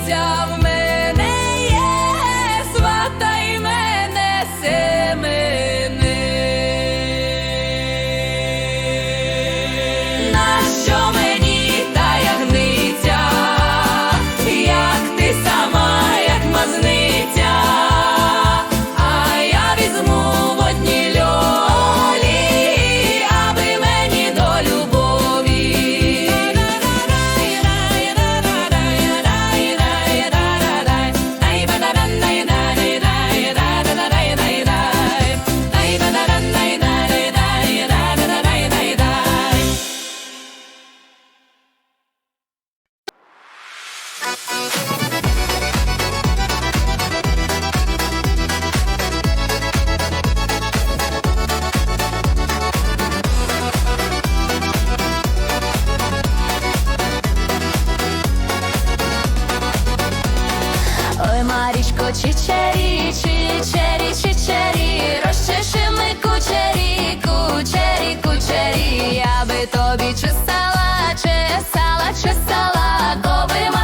обіцяв чичері, чичері, чичері, Розчиши ми кучері, кучері, кучері, я би тобі чесала, чесала, чесала, коби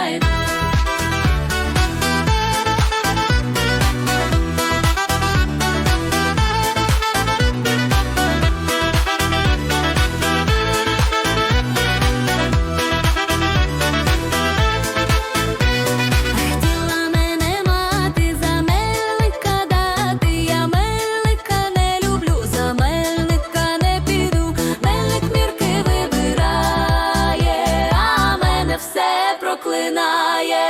Bye. минає.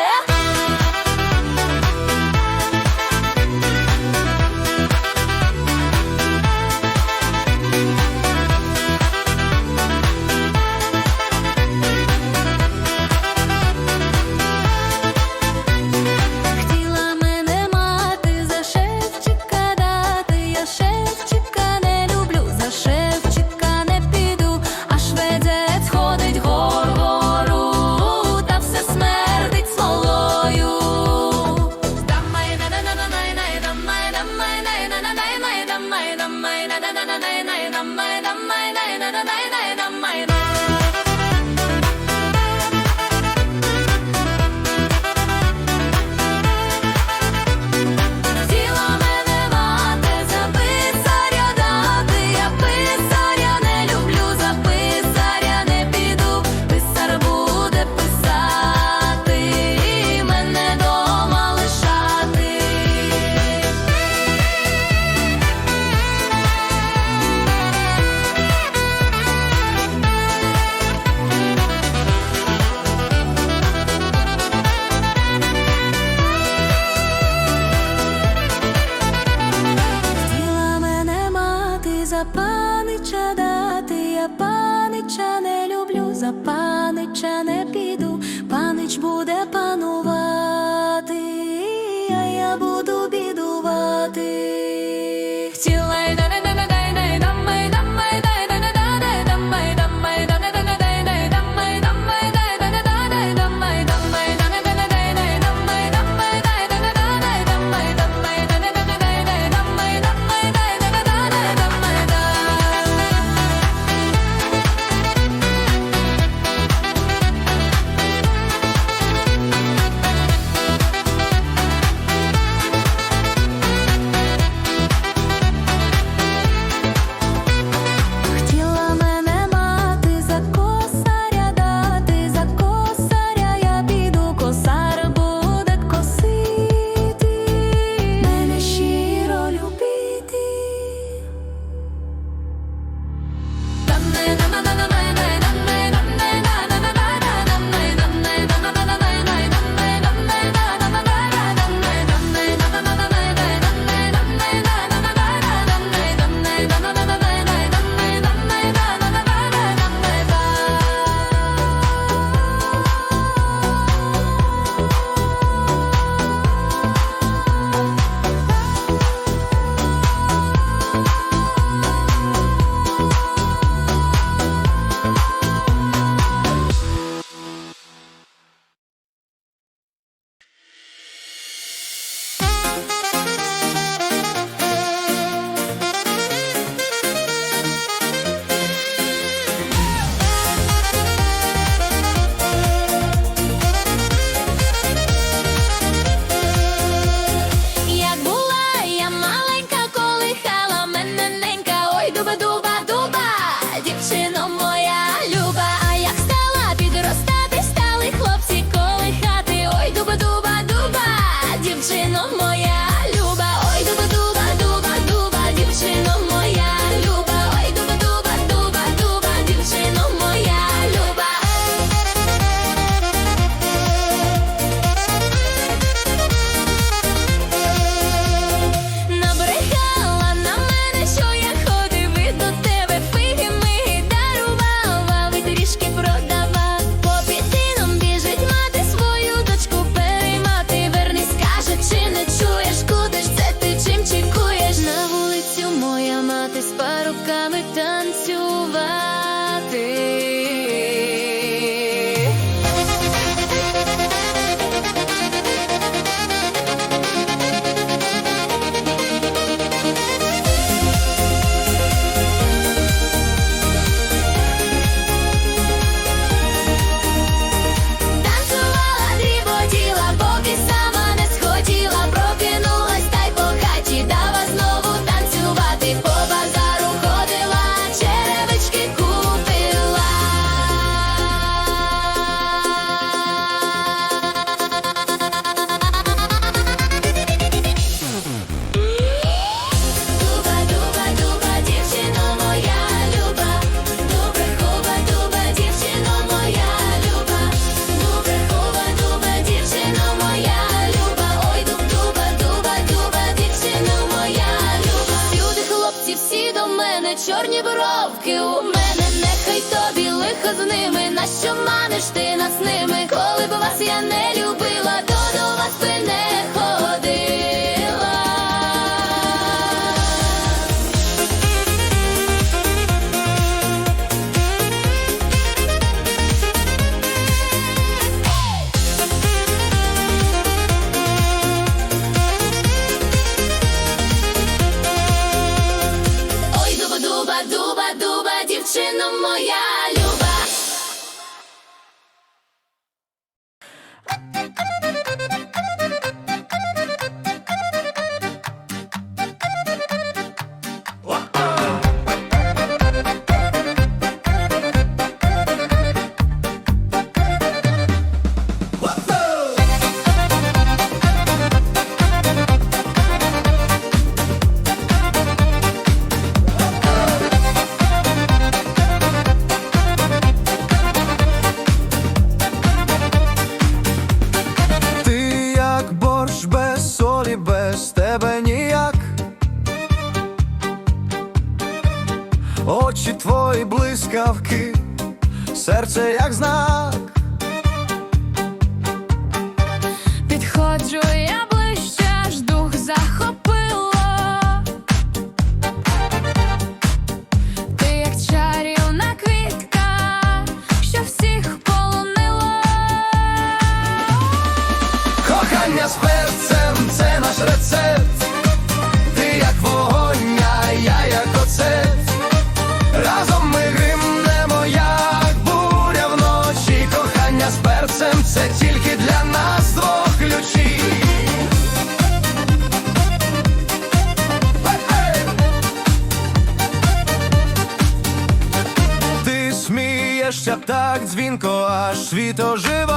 ними, на що маниш ти нас ними? Коли б вас я не любила, то до вас би не наш світ оживе.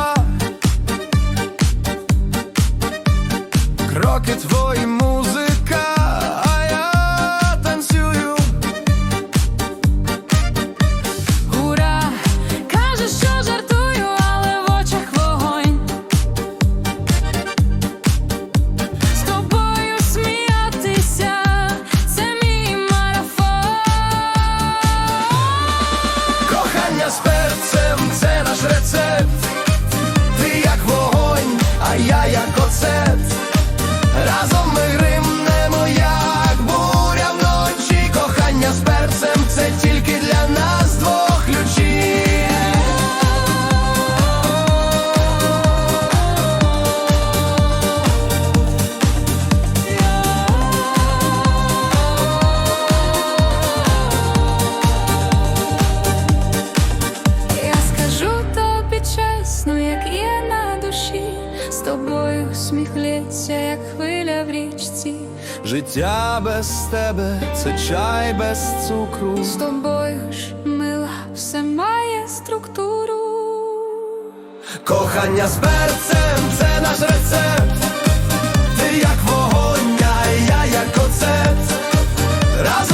Життя без тебе, це чай без цукру. З тобою ж мила все має структуру. Кохання з перцем, це наш рецепт. Ти як вогонь, а я як оцет. Разом